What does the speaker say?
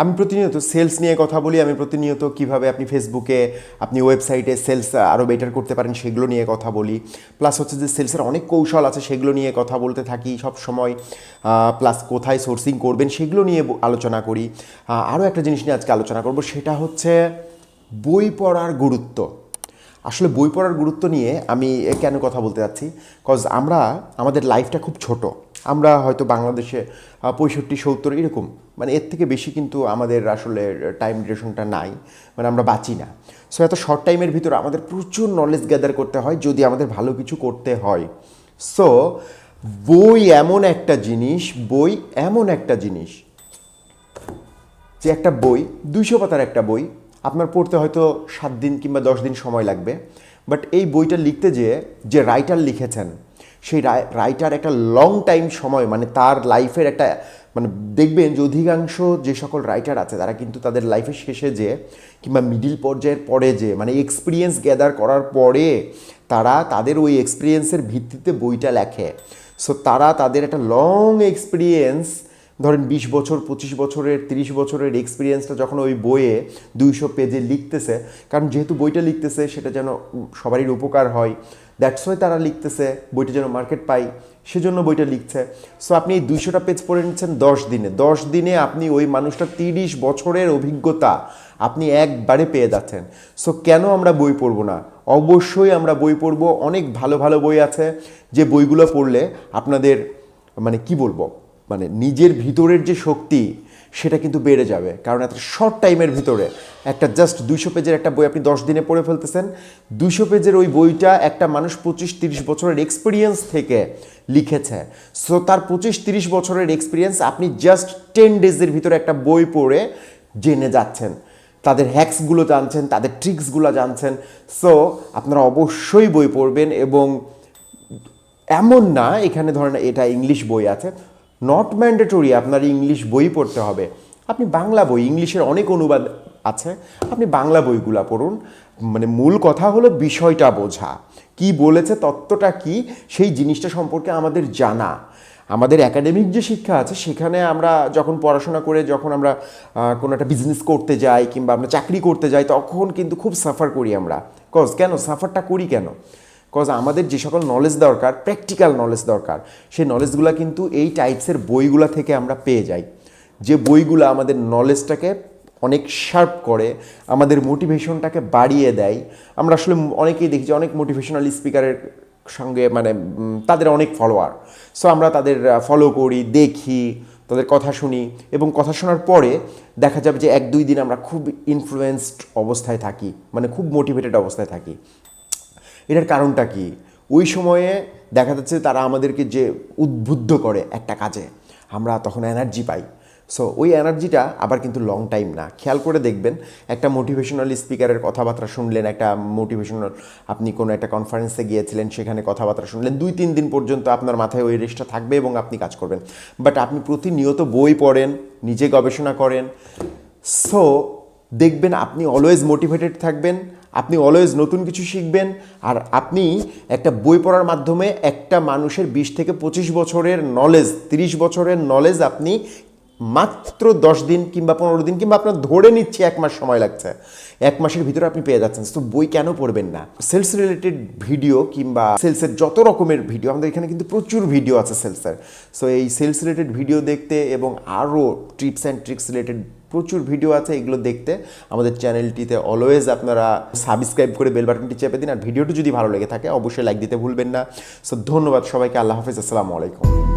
আমি প্রতিনিয়ত সেলস নিয়ে কথা বলি, আমি প্রতিনিয়ত কীভাবে আপনি ফেসবুকে আপনি ওয়েবসাইটে সেলস আরও বেটার করতে পারেন সেগুলো নিয়ে কথা বলি। প্লাস হচ্ছে যে সেলসের অনেক কৌশল আছে সেগুলো নিয়ে কথা বলতে থাকি, সব সময় প্লাস কোথায় সোর্সিং করবেন সেগুলো নিয়ে আলোচনা করি। আরও একটা জিনিস নিয়ে আজকে আলোচনা করব, সেটা হচ্ছে বই পড়ার গুরুত্ব। আসলে বই পড়ার গুরুত্ব নিয়ে আমি কেন কথা বলতে যাচ্ছি? কজ আমরা, আমাদের লাইফটা খুব ছোট। আমরা হয়তো বাংলাদেশে পঁয়ষট্টি, সত্তর এরকম মানে এর থেকে বেশি কিন্তু আমাদের আসলে টাইম ডিউরেশনটা নাই মানে আমরা বাঁচি না। সো এত শর্ট টাইমের ভিতরে আমাদের প্রচুর নলেজ গ্যাদার করতে হয় যদি আমাদের ভালো কিছু করতে হয়। সো বই এমন একটা জিনিস, বই এমন একটা জিনিস যে একটা বই, দুইশো পাতার একটা বই, আপনার পড়তে হয়তো সাত দিন কিংবা দশ দিন সময় লাগবে বাট এই বইটা লিখতে যেয়ে যে রাইটার লিখেছেন সেই রাইটার একটা লং টাইম সময় মানে তার লাইফের একটা মানে দেখবেন যে অধিকাংশ যে সকল রাইটার আছে, তারা কিন্তু তাদের লাইফের শেষে যে, কিংবা মিডিল পর্যায়ের পরে যে মানে এক্সপিরিয়েন্স গ্যাদার করার পরে তারা তাদের ওই এক্সপিরিয়েন্সের ভিত্তিতে বইটা লেখে। সো তারা তাদের একটা লং এক্সপিরিয়েন্স ধরেন বিশ বছর, পঁচিশ বছরের, তিরিশ বছরের এক্সপিরিয়েন্সটা যখন ওই বইয়ে দুইশো পেজে লিখতেছে, কারণ যেহেতু বইটা লিখতেছে, সেটা যেন সবারই উপকার হয়। দ্যাটস ওয়াই তারা লিখতেছে, বইটা যেন মার্কেট পাই, সেজন্য বইটা লিখছে। সো আপনি এই দুইশোটা পেজ পড়ে নিচ্ছেন দশ দিনে। দশ দিনে আপনি ওই মানুষটা তিরিশ বছরের অভিজ্ঞতা আপনি একবারে পেয়ে যাচ্ছেন। সো কেন আমরা বই পড়ব না? অবশ্যই আমরা বই পড়ব। অনেক ভালো ভালো বই আছে। যে বইগুলো পড়লে আপনাদের মানে কি বলব? মানে নিজের ভিতরের যে শক্তি, সেটা কিন্তু বেড়ে যাবে। কারণ এত শর্ট টাইমের ভিতরে একটা জাস্ট দুইশো পেজের একটা বই আপনি দশ দিনে পড়ে ফেলতেছেন। দুইশো পেজের ওই বইটা একটা মানুষ পঁচিশ তিরিশ বছরের এক্সপিরিয়েন্স থেকে লিখেছে। সো তার পঁচিশ তিরিশ বছরের এক্সপিরিয়েন্স আপনি জাস্ট টেন ডেজের ভিতরে একটা বই পড়ে জেনে যাচ্ছেন। তাদের হ্যাক্সগুলো জানছেন, তাদের ট্রিক্সগুলো জানছেন। সো আপনারা অবশ্যই বই পড়বেন এবং এমন না, এখানে ধরেন এটা ইংলিশ বই আছে। নট ম্যান্ডেটরি আপনার ইংলিশ বই পড়তে হবে। আপনি বাংলা বই ইংলিশের অনেক অনুবাদ আছে, আপনি বাংলা বইগুলা পড়ুন। মানে মূল কথা হলো বিষয়টা বোঝা। কি বলেছে, তত্ত্বটা কি, সেই জিনিসটা সম্পর্কে আমাদের জানা। আমাদের একাডেমিক যে শিক্ষা আছে, সেখানে আমরা যখন পড়াশোনা করে যখন আমরা কোনো একটা বিজনেস করতে যাই কিংবা আমরা চাকরি করতে যাই, তখন কিন্তু খুব সাফার করি আমরা। কজ কেন? সাফারটা করি কেন? কজ আমাদের যে সকল নলেজ দরকার প্র্যাকটিক্যাল নলেজ দরকার, সেই নলেজগুলো কিন্তু এই টাইপসের বইগুলা থেকে আমরা পেয়ে যাই। যে বইগুলো আমাদের নলেজটাকে অনেক শার্প করে, আমাদের মোটিভেশনটাকে বাড়িয়ে দেয়। আমরা আসলে অনেকেই দেখি যে অনেক মোটিভেশনাল স্পিকারের সঙ্গে মানে তাদের অনেক ফলোয়ার সো আমরা তাদের ফলো করি, দেখি, তাদের কথা শুনি এবং কথা শোনার পরে দেখা যাবে যে এক দুই দিন আমরা খুব ইনফ্লুয়েন্সড অবস্থায় থাকি মানে খুব মোটিভেটেড অবস্থায় থাকি। এটার কারণটা কি? ওই সময়ে দেখা যাচ্ছে তারা আমাদেরকে যে উদ্বুদ্ধ করে একটা কাজে, আমরা তখন এনার্জি পাই। সো ওই এনার্জিটা আবার কিন্তু লং টাইম না। খেয়াল করে দেখবেন, একটা মোটিভেশনাল স্পিকারের কথাবার্তা শুনলেন, একটা মোটিভেশনাল আপনি কোনো একটা কনফারেন্সে গিয়েছিলেন, সেখানে কথাবার্তা শুনলেন, দুই, তিন দিন পর্যন্ত আপনার মাথায় ওই রেসটা থাকবে এবং আপনি কাজ করবেন। বাট আপনি প্রতিনিয়ত বই পড়েন, নিজে গবেষণা করেন। সো দেখবেন আপনি অলওয়েজ মোটিভেটেড থাকবেন, আপনি অলওয়েজ নতুন কিছু শিখবেন, আর আপনি একটা বই পড়ার মাধ্যমে একটা মানুষের বিশ থেকে পঁচিশ বছরের নলেজ তিরিশ বছরের নলেজ আপনি মাত্র দশ দিন কিংবা পনেরো দিন কিংবা আপনার ধরে নিচ্ছে এক মাস সময় লাগছে। এক মাসের ভিতরে আপনি পেয়ে যাচ্ছেন। তো বই কেন পড়বেন না? সেলস রিলেটেড ভিডিও কিংবা সেলসের যত রকমের ভিডিও আমাদের এখানে কিন্তু প্রচুর ভিডিও আছে সেলসের সো এই সেলস রিলেটেড ভিডিও দেখতে এবং আরও টিপস অ্যান্ড ট্রিক্স রিলেটেড প্রচুর ভিডিও আছে, এগুলো দেখতে। আমাদের চ্যানেলটিতে অলওয়েজ আপনারা সাবস্ক্রাইব করে বেল বাটনটি চেপে দিন, আর ভিডিওটি যদি ভালো লেগে থাকে, অবশ্যই লাইক দিতে ভুলবেন না। সো ধন্যবাদ সবাইকে, আল্লাহ হাফিজ, আসসালামু আলাইকুম।